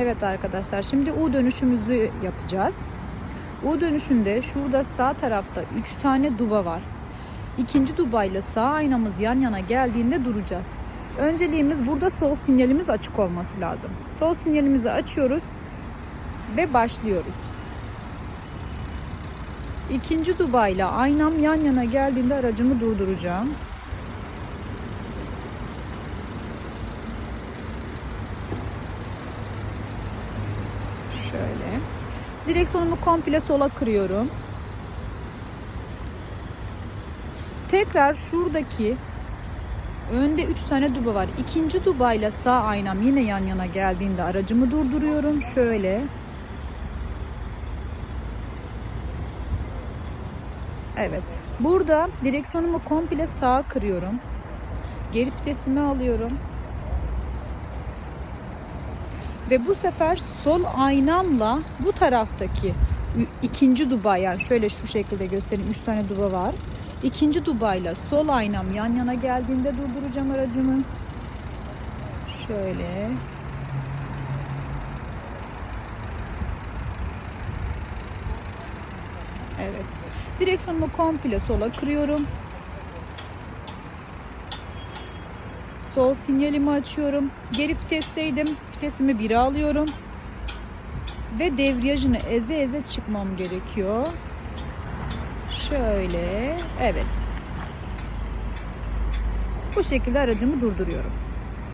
Evet arkadaşlar şimdi U dönüşümüzü yapacağız. U dönüşünde şurada sağ tarafta 3 tane duba var. İkinci dubayla sağ aynamız yan yana geldiğinde duracağız. Önceliğimiz burada sol sinyalimiz açık olması lazım. Sol sinyalimizi açıyoruz ve başlıyoruz. İkinci dubayla aynam yan yana geldiğinde aracımı durduracağım. Şöyle. Direksiyonumu komple sola kırıyorum. Tekrar şuradaki önde 3 tane duba var. İkinci dubayla sağ aynam yine yan yana geldiğinde aracımı durduruyorum. Şöyle. Evet. Burada direksiyonumu komple sağa kırıyorum. Geri vitesimi alıyorum. Ve bu sefer sol aynamla bu taraftaki ikinci duba yani şöyle şu şekilde göstereyim. Üç tane duba var. İkinci dubayla sol aynam yan yana geldiğinde durduracağım aracımı. Şöyle. Evet. Direksiyonumu komple sola kırıyorum. Sol sinyalimi açıyorum. Geri vitesteydim. Vitesimi 1'e alıyorum. Ve devriyajını eze eze çıkmam gerekiyor. Şöyle. Evet. Bu şekilde aracımı durduruyorum.